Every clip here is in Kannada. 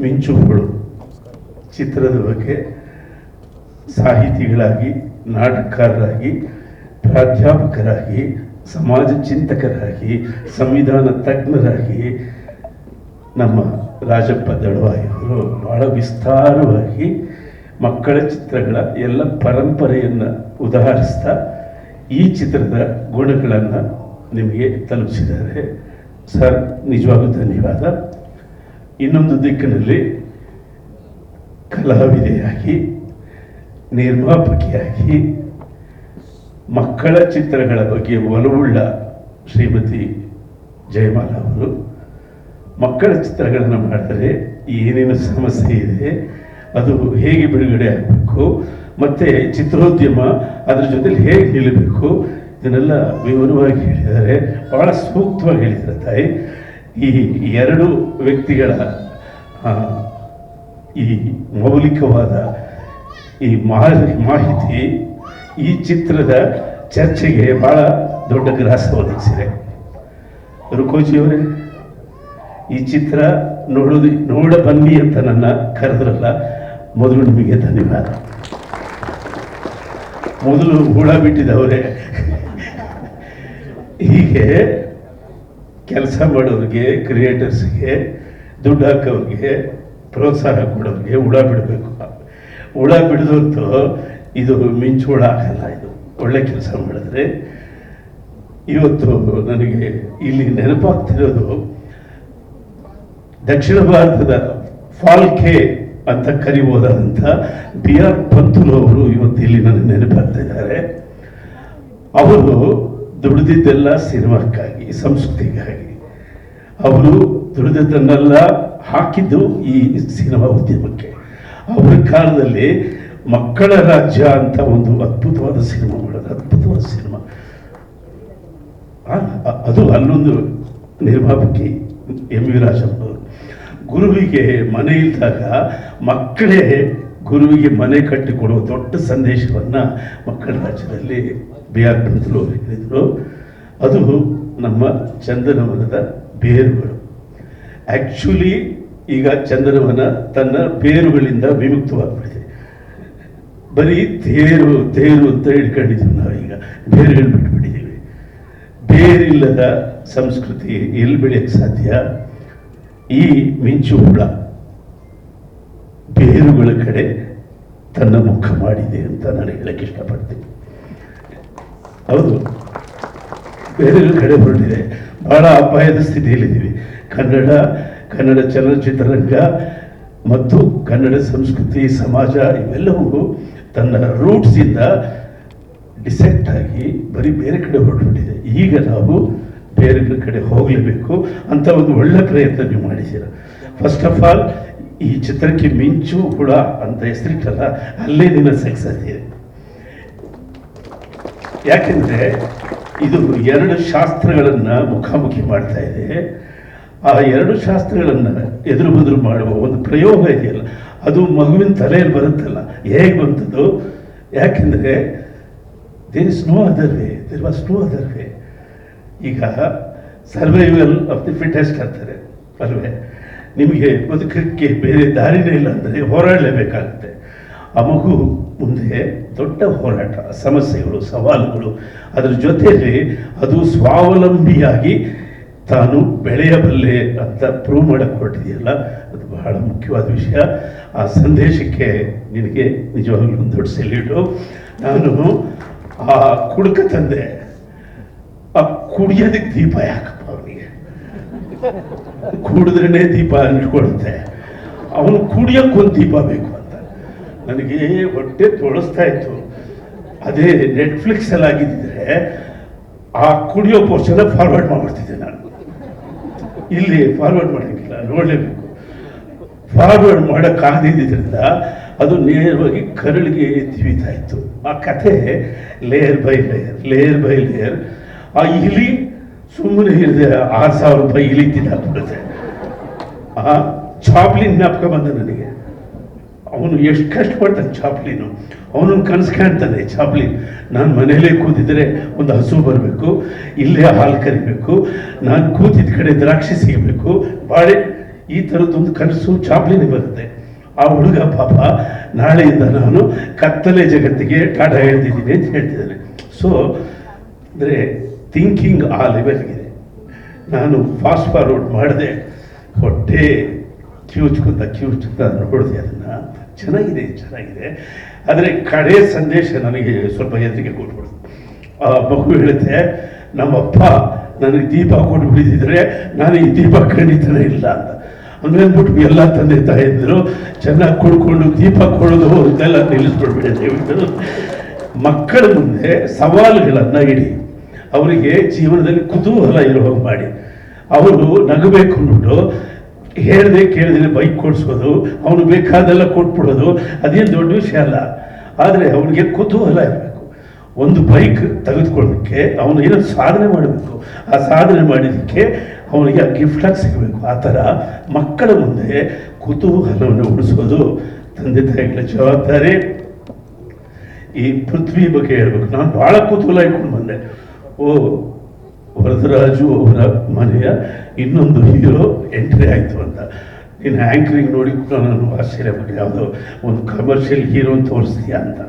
ಮಿಂಚುಗಳು ಚಿತ್ರದ ಬಗ್ಗೆ ಸಾಹಿತಿಗಳಾಗಿ, ನಾಟಕಕಾರರಾಗಿ, ಪ್ರಾಧ್ಯಾಪಕರಾಗಿ, ಸಮಾಜ ಚಿಂತಕರಾಗಿ, ಸಂವಿಧಾನ ತಜ್ಞರಾಗಿ ನಮ್ಮ ರಾಜಪ್ಪ ದಳವಾಯಿಯವರು ಬಹಳ ವಿಸ್ತಾರವಾಗಿ ಮಕ್ಕಳ ಚಿತ್ರಗಳ ಎಲ್ಲ ಪರಂಪರೆಯನ್ನು ಉದಾಹರಿಸ್ತಾ ಈ ಚಿತ್ರದ ಗುಣಗಳನ್ನು ನಿಮಗೆ ತಲುಪಿಸಿದ್ದಾರೆ. ಸರ್ ನಿಜವಾಗೂ ಧನ್ಯವಾದ. ಇನ್ನೊಂದು ದಿಕ್ಕಿನಲ್ಲಿ ಕಲಾವಿದೆಯಾಗಿ, ನಿರ್ಮಾಪಕಿಯಾಗಿ, ಮಕ್ಕಳ ಚಿತ್ರಗಳ ಬಗ್ಗೆ ಒಲವುಳ್ಳ ಶ್ರೀಮತಿ ಜಯಮಾಲ ಅವರು. ಮಕ್ಕಳ ಚಿತ್ರಗಳನ್ನು ಮಾಡಿದರೆ ಏನೇನು ಸಮಸ್ಯೆ ಇದೆ, ಅದು ಹೇಗೆ ಬಿಡುಗಡೆ ಆಗಬೇಕು, ಮತ್ತು ಚಿತ್ರೋದ್ಯಮ ಅದರ ಜೊತೆಲಿ ಹೇಗೆ ನಿಲ್ಲಬೇಕು, ಇದನ್ನೆಲ್ಲ ವಿವರವಾಗಿ ಹೇಳಿದ್ದಾರೆ. ಭಾಳ ಸೂಕ್ತವಾಗಿ ಹೇಳಿದ್ದಾರೆ ತಾಯಿ. ಈ ಎರಡು ವ್ಯಕ್ತಿಗಳ ಈ ಮೌಲಿಕವಾದ ಈ ಮಾಹಿತಿ ಈ ಚಿತ್ರದ ಚರ್ಚೆಗೆ ಬಹಳ ದೊಡ್ಡ ಗ್ರಾಸ ಒದಗಿಸಿದೆ. ರುಕೋಜಿಯವರೇ ಈ ಚಿತ್ರ ನೋಡೋದು ನೋಡ ಬನ್ನಿ ಅಂತ ನನ್ನ ಕರೆದ್ರಲ್ಲ, ಮೊದಲು ನಿಮಗೆ ಧನ್ಯವಾದ. ಮೊದಲು ಹುಳ ಬಿಟ್ಟಿದವರೇ. ಹೀಗೆ ಕೆಲಸ ಮಾಡೋರಿಗೆ ಕ್ರಿಯೇಟರ್ಸ್ಗೆ ದುಡ್ಡು ಹಾಕೋರಿಗೆ ಪ್ರೋತ್ಸಾಹ ಕೊಡೋರಿಗೆ ಹುಳ ಬಿಡಬೇಕು. ಹುಳ ಬಿಡದಂತೂ ಇದು ಮಿಂಚು ಹುಳ ಆಗಲ್ಲ ಇದು. ಒಳ್ಳೆ ಕೆಲಸ ಮಾಡಿದ್ರೆ ಇವತ್ತು ನನಗೆ ಇಲ್ಲಿ ನೆನಪಾಗ್ತಿರೋದು ದಕ್ಷಿಣ ಭಾರತದ ಫಾಲ್ಕೆ ಅಂತ ಕರಿಬೋದಾದಂಥ ಬಿ ಆರ್ ಪಂತುಲು ಅವರು ಇವತ್ತು ಇಲ್ಲಿ ನನಗೆ ನೆನಪಾಗ್ತಾ ಇದ್ದಾರೆ. ಅವರು ದುಡಿದಿದ್ದೆಲ್ಲ ಸಿನಿಮಾಕ್ಕಾಗಿ. ಸಂಸ್ಕೃತಿಗಾಗಿ. ಅವರು ದುಡಿದನ್ನೆಲ್ಲ ಹಾಕಿದ್ದು ಈ ಸಿನಿಮಾ ಉದ್ಯಮಕ್ಕೆ. ಅವರ ಕಾಲದಲ್ಲಿ ಮಕ್ಕಳ ರಾಜ್ಯ ಅಂತ ಒಂದು ಅದ್ಭುತವಾದ ಸಿನಿಮಾ ಮಾಡೋದು ಅದ್ಭುತವಾದ ಸಿನಿಮಾ. ಅದು ಅಲ್ಲೊಂದು ನಿರ್ಮಾಪಕಿ ಎಂ ವಿ ರಾಜಪ್ಪ ಗುರುವಿಗೆ ಮನೆ ಇದ್ದಾಗ ಮಕ್ಕಳೇ ಗುರುವಿಗೆ ಮನೆ ಕಟ್ಟಿಕೊಡುವ ದೊಡ್ಡ ಸಂದೇಶವನ್ನ ಮಕ್ಕಳ ರಾಜ್ಯದಲ್ಲಿ ಬಿ ಆರ್ ಹೇಳಿದರು. ಅದು ನಮ್ಮ ಚಂದನವನದ ಬೇರುಗಳು. ಆ್ಯಕ್ಚುಲಿ ಈಗ ಚಂದನವನ ತನ್ನ ಬೇರುಗಳಿಂದ ವಿಮುಕ್ತವಾಗ್ಬಿಟ್ಟಿದೆ. ಬರೀ ತೇರು ತೇರು ಅಂತ ಹಿಡ್ಕೊಂಡಿದ್ದೀವಿ ನಾವೀಗ ಬೇರುಗಳು ಬಿಟ್ಬಿಟ್ಟಿದ್ದೀವಿ. ಬೇರಿಲ್ಲದ ಸಂಸ್ಕೃತಿ ಎಲ್ಲಿ ಬೆಳೆಯಕ್ಕೆ ಸಾಧ್ಯ? ಈ ಮಿಂಚು ಹುಳ ಬೇರುಗಳ ಕಡೆ ತನ್ನ ಮುಖ ಮಾಡಿದೆ ಅಂತ ನಾನು ಹೇಳಕ್ಕೆ ಇಷ್ಟಪಡ್ತೀನಿ. ಹೌದು. ಬೇರೆಗಳ ಕಡೆ ಹೊರಟಿದೆ. ಬಹಳ ಅಪಾಯದ ಸ್ಥಿತಿಯಲ್ಲಿದ್ದೀವಿ. ಕನ್ನಡ ಕನ್ನಡ ಚಲನಚಿತ್ರರಂಗ ಮತ್ತು ಕನ್ನಡ ಸಂಸ್ಕೃತಿ, ಸಮಾಜ ಇವೆಲ್ಲವೂ ತನ್ನ ರೂಟ್ಸಿಂದ ಡಿಸೆಕ್ಟ್ ಆಗಿ ಬರೀ ಬೇರೆ ಕಡೆ ಹೊರಟುಬಿಟ್ಟಿದೆ. ಈಗ ನಾವು ಬೇರೆ ಕಡೆ ಹೋಗಲೇಬೇಕು ಅಂತ ಒಂದು ಒಳ್ಳೆ ಪ್ರಯತ್ನ ನೀವು ಮಾಡಿದ್ದೀರ? ಫಸ್ಟ್ ಆಫ್ ಆಲ್ ಈ ಚಿತ್ರಕ್ಕೆ ಮಿಂಚು ಹುಳ ಅಂತ ಹೆಸರಿಟ್ಟಲ್ಲ, ಅಲ್ಲೇ ನಿನ್ನ ಸಕ್ಸಸ್ ಇದೆ. ಯಾಕೆಂದ್ರೆ ಇದು ಎರಡು ಶಾಸ್ತ್ರಗಳನ್ನು ಮುಖಾಮುಖಿ ಮಾಡ್ತಾ ಇದೆ. ಆ ಎರಡು ಶಾಸ್ತ್ರಗಳನ್ನು ಎದುರು ಬದುರು ಮಾಡುವ ಒಂದು ಪ್ರಯೋಗ ಇದೆಯಲ್ಲ, ಅದು ಮಗುವಿನ ತಲೆಯಲ್ಲಿ ಬರುತ್ತಲ್ಲ, ಹೇಗೆ ಬಂತದ್ದು ಯಾಕೆಂದರೆ there is no other way there was no other way ಈಗ ಸರ್ವೈವಲ್ ಆಫ್ ದಿ ಫಿಟೆಸ್ಟ್ ಅಂತಾರೆ, ಅಲ್ವೇ? ನಿಮಗೆ ಬದುಕಕ್ಕೆ ಬೇರೆ ದಾರಿನೇ ಇಲ್ಲ ಅಂದರೆ ಹೋರಾಡಲೇಬೇಕಾಗುತ್ತೆ. ಆ ಮಗು ಮುಂದೆ ದೊಡ್ಡ ಹೋರಾಟ, ಸಮಸ್ಯೆಗಳು, ಸವಾಲುಗಳು. ಅದರ ಜೊತೆಯಲ್ಲಿ ಅದು ಸ್ವಾವಲಂಬಿಯಾಗಿ ತಾನು ಬೆಳೆಯಬಲ್ಲೆ ಅಂತ ಪ್ರೂವ್ ಮಾಡಕ್ಕೆ ಹೊರಟಿದೆಯಲ್ಲ ಅದು ಬಹಳ ಮುಖ್ಯವಾದ ವಿಷಯ. ಆ ಸಂದೇಶಕ್ಕೆ ನಿನಗೆ ನಿಜವಾಗ್ಲೂ ಒಂದು ದೊಡ್ಡ ಸೆಲ್ಯೂಟು. ನಾನು ಆ ಕುಡುಕ ತಂದೆ, ಆ ಕುಡಿಯೋದಕ್ಕೆ ದೀಪ ಯಾಕಪ್ಪ ಅವನಿಗೆ? ಕುಡಿದ್ರೇ ದೀಪ ಅಂಟ್ಕೊಡುತ್ತೆ ಅವನು ಕುಡಿಯೋಕ್ಕೊಂದು ದೀಪ ಬೇಕು. ನನಗೆ ಹೊಟ್ಟೆ ತೊಳಸ್ತಾ ಇತ್ತು. ಅದೇ ನೆಟ್ಫ್ಲಿಕ್ಸ್ ಅಲ್ಲಿ ಆಗಿದ್ದರೆ ಆ ಕುಡಿಯೋ ಪೋರ್ಷನ್ ಫಾರ್ವರ್ಡ್ ಮಾಡ್ಬಿಡ್ತಿದ್ದೆ ನಾನು. ಇಲ್ಲಿ ಫಾರ್ವರ್ಡ್ ಮಾಡಲಿಕ್ಕಿಲ್ಲ, ನೋಡಲೇಬೇಕು. ಫಾರ್ವರ್ಡ್ ಮಾಡೋಕ್ಕಾಗದಿದ್ದರಿಂದ ಅದು ನೇರವಾಗಿ ಕರಳಿಗೆ ತಿವಿತಾ ಇತ್ತು. ಆ ಕಥೆ layer by layer layer by layer ಆ ಇಲಿ ಸುಮ್ಮನೆ ಇರದೆ ಆರು ಸಾವಿರ ರೂಪಾಯಿ ಇಲಿ ತಿನ್ನಾಕ್ಬಿಡುತ್ತೆ ಆ ಚಾಪ್ಲಿನ್ ಜ್ಞಾಪಕ ಬಂದ ನನಗೆ. ಅವನು ಎಷ್ಟು ಕಷ್ಟಪಡ್ತಾನೆ ಚಾಪ್ಲಿನು? ಅವನು ಕನಸು ಕಾಣ್ತಾನೆ ಚಾಪ್ಲಿನ್. ನಾನು ಮನೇಲೇ ಕೂತಿದ್ರೆ ಒಂದು ಹಸು ಬರಬೇಕು, ಇಲ್ಲೇ ಹಾಲು ಕರಿಬೇಕು, ನಾನು ಕೂತಿದ್ದ ಕಡೆ ದ್ರಾಕ್ಷಿ ಸಿಗಬೇಕು, ಬಾಳೆ, ಈ ಥರದ್ದೊಂದು ಕನಸು ಚಾಪ್ಲಿನೇ ಬರುತ್ತೆ. ಆ ಹುಡುಗ ಪಾಪ ನಾಳೆಯಿಂದ ನಾನು ಕತ್ತಲೆ ಜಗತ್ತಿಗೆ ಟಾಟ ಹೇಳ್ತಿದ್ದೀನಿ ಅಂತ ಹೇಳ್ತಿದ್ದಾನೆ. ಸೊ ಅಂದರೆ ಥಿಂಕಿಂಗ್ ಆ ಲೆವೆಲ್ಗಿದೆ ನಾನು ಫಾಸ್ಟ್ ಫಾರ್ವರ್ಡ್ ಮಾಡಿದೆ, ಹೊಟ್ಟೆ ಕ್ಯೂಚ್ಕೊಂತ ಕ್ಯೂಚ್ಕೊಂತ ನೋಡಿದೆ ಅದನ್ನು. ಚೆನ್ನಾಗಿದೆ ಚೆನ್ನಾಗಿದೆ. ಆದರೆ ಕಡೆ ಸಂದೇಶ ನನಗೆ ಸ್ವಲ್ಪ ಹೆದರಿಕೆ ಕೊಟ್ಬಿಡ್ತು ಆ, ಮಗು ಹೇಳುತ್ತೆ, ನಮ್ಮಪ್ಪ ನನಗೆ ದೀಪ ಕೊಟ್ಟು ಬಿಡಿದಿದ್ರೆ ನಾನು ಈ ದೀಪ ಖಂಡಿತನೇ ಇಲ್ಲ ಅಂತ. ಅಂದ್ರೆ ಅಂದ್ಬಿಟ್ಟು ಎಲ್ಲ ತಂದೆ ತಾಯಿದ್ರು ಚೆನ್ನಾಗಿ ಕೊಡ್ಕೊಂಡು ದೀಪ ಕೊಡೋದು ಅಂತೆಲ್ಲ ನಿಲ್ಲಿಸ್ಬಿಡ್ಬೇಡಿ ದಯವಿಟ್ಟು. ಮಕ್ಕಳ ಮುಂದೆ ಸವಾಲುಗಳನ್ನು ಇಡಿ. ಅವರಿಗೆ ಜೀವನದಲ್ಲಿ ಕುತೂಹಲ ಇರೋ ಮಾಡಿ. ಅವರು ನಗಬೇಕು ಅಂದ್ಬಿಟ್ಟು ಹೇಳ್ದೆ ಕೇಳಿದ್ರೆ ಬೈಕ್ ಕೊಡಿಸೋದು ಅವನು ಬೇಕಾದೆಲ್ಲ ಕೊಟ್ಬಿಡೋದು, ಅದೇನು ದೊಡ್ಡ ವಿಷಯ ಅಲ್ಲ. ಆದರೆ ಅವನಿಗೆ ಕುತೂಹಲ ಇರಬೇಕು. ಒಂದು ಬೈಕ್ ತೆಗೆದುಕೊಳ್ಳೋಕ್ಕೆ ಅವನು ಏನೋ ಸಾಧನೆ ಮಾಡಬೇಕು. ಆ ಸಾಧನೆ ಮಾಡಿದ್ದಕ್ಕೆ ಅವನಿಗೆ ಗಿಫ್ಟಾಗಿ ಸಿಗಬೇಕು. ಆ ಥರ ಮಕ್ಕಳ ಮುಂದೆ ಕುತೂಹಲವನ್ನು ಉಳಿಸೋದು ತಂದೆ ತಾಯಿಗಳ ಜವಾಬ್ದಾರಿ. ಈ ಪೃಥ್ವಿ ಬಗ್ಗೆ ಹೇಳ್ಬೇಕು. ನಾನು ಭಾಳ ಕುತೂಹಲ ಇಟ್ಕೊಂಡು ಬಂದೆ. ಓ ವರದರಾಜು ಅವರ ಮನೆಯ ಇನ್ನೊಂದು ಹೀರೋ ಎಂಟ್ರಿ ಆಯಿತು ಅಂತ. ನೀನು ಆ್ಯಂಕರಿಂಗ್ ನೋಡಿ ಕೂಡ ನಾನು ಆಶ್ಚರ್ಯ ಮಾಡಿ ಯಾವುದೋ ಒಂದು ಕಮರ್ಷಿಯಲ್ ಹೀರೋ ತೋರಿಸ್ತೀಯ ಅಂತ.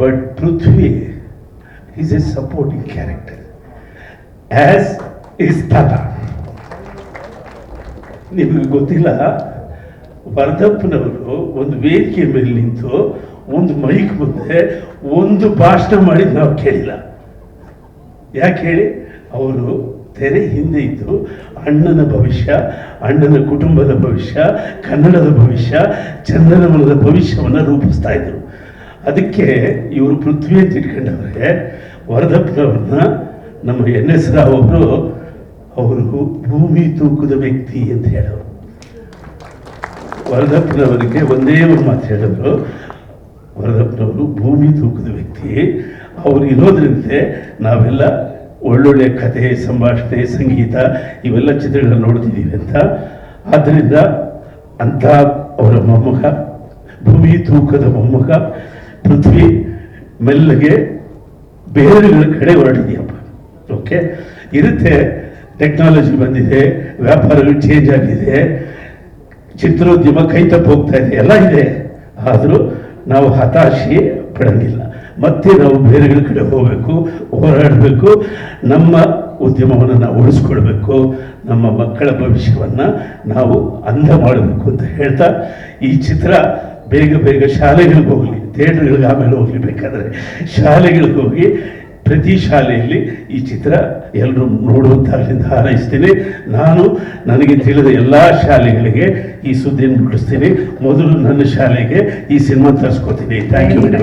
But Prithvi is a supporting character as is ತಾತ ನಿಮಗೆ ಗೊತ್ತಿಲ್ಲ, ವರ್ಧಪ್ಪನವರು ಒಂದು ವೇದಿಕೆ ಮೇಲೆ ನಿಂತು ಒಂದು ಮೈಕ್ ಮುಂದೆ ಒಂದು ಭಾಷಣ ಮಾಡಿದ್ದು ನಾವು ಕೇಳಿಲ್ಲ. ಯಾಕೆ ಹೇಳಿ? ಅವರು ತೆರೆ ಹಿಂದೆ ಇದ್ದು ಅಣ್ಣನ ಭವಿಷ್ಯ, ಅಣ್ಣನ ಕುಟುಂಬದ ಭವಿಷ್ಯ, ಕನ್ನಡದ ಭವಿಷ್ಯ, ಚಂದನವನದ ಭವಿಷ್ಯವನ್ನು ರೂಪಿಸ್ತಾ ಇದ್ರು. ಅದಕ್ಕೆ ಇವರು ಪೃಥ್ವಿ ಅಂತ ಇಟ್ಕೊಂಡವ್ರೆ ವರದಪ್ಪನವ್ರನ್ನ ನಮ್ಮ ಎನ್ ಎಸ್ ರಾವ್ ಅವರು ಅವರು ಭೂಮಿ ತೂಕದ ವ್ಯಕ್ತಿ ಅಂತ ಹೇಳೋರು. ವರದಪ್ಪನವರಿಗೆ ಒಂದೇ ಒಂದು ಮಾತು ಹೇಳಿದ್ರು, ವರದಪ್ಪನವರು ಭೂಮಿ ತೂಕದ ವ್ಯಕ್ತಿ, ಅವರು ಇರೋದ್ರಿಂದ ನಾವೆಲ್ಲ ಒಳ್ಳೊಳ್ಳೆ ಕಥೆ ಸಂಭಾಷಣೆ, ಸಂಗೀತ ಇವೆಲ್ಲ ಚಿತ್ರಗಳನ್ನು ನೋಡ್ತಿದ್ದೀವಿ ಅಂತ. ಆದ್ದರಿಂದ ಅಂಥ ಅವರ ಮೊಮ್ಮಗ, ಭೂಮಿ ತೂಕದ ಮೊಮ್ಮಗ, ಪೃಥ್ವಿ ಮೆಲ್ಲಗೆ ಬೇರೆಗಳ ಕಡೆ ಹೊರಟಿದೆಯಪ್ಪ. ಓಕೆ ಇರುತ್ತೆ ಟೆಕ್ನಾಲಜಿ ಬಂದಿದೆ, ವ್ಯಾಪಾರಗಳು ಚೇಂಜ್ ಆಗಿದೆ, ಚಿತ್ರೋದ್ಯಮ ಕೈ ತಪ್ಪು ಹೋಗ್ತಾ ಇದೆ, ಎಲ್ಲ ಇದೆ. ಆದರೂ ನಾವು ಹತಾಶೆ ಪಡಂಗಿಲ್ಲ. ಮತ್ತೆ ನಾವು ಬೇರೆಗಳ ಕಡೆ ಹೋಗಬೇಕು, ಹೋರಾಡಬೇಕು, ನಮ್ಮ ಉದ್ಯಮವನ್ನು ನಾವು ಉಳಿಸ್ಕೊಳ್ಬೇಕು, ನಮ್ಮ ಮಕ್ಕಳ ಭವಿಷ್ಯವನ್ನು ನಾವು ಅಂದ ಮಾಡಬೇಕು ಅಂತ ಹೇಳ್ತಾ ಈ ಚಿತ್ರ ಬೇಗ ಬೇಗ ಶಾಲೆಗಳಿಗೆ ಹೋಗಲಿ, ಥಿಯೇಟ್ರ್ಗಳಿಗೆ ಆಮೇಲೆ ಹೋಗಲಿ ಬೇಕಾದರೆ. ಶಾಲೆಗಳಿಗೆ ಹೋಗಿ ಪ್ರತಿ ಶಾಲೆಯಲ್ಲಿ ಈ ಚಿತ್ರ ಎಲ್ಲರೂ ನೋಡುವಂತಾಗಲಿಂದ ಹಾರೈಸ್ತೀನಿ. ನಾನು ನನಗೆ ತಿಳಿದ ಎಲ್ಲ ಶಾಲೆಗಳಿಗೆ ಈ ಸುದ್ದಿಯನ್ನು ಮುಟ್ಟಿಸ್ತೀನಿ ಮೊದಲು ನನ್ನ ಶಾಲೆಗೆ ಈ ಸಿನಿಮಾ ತರಿಸ್ಕೊತೀನಿ. Thank you very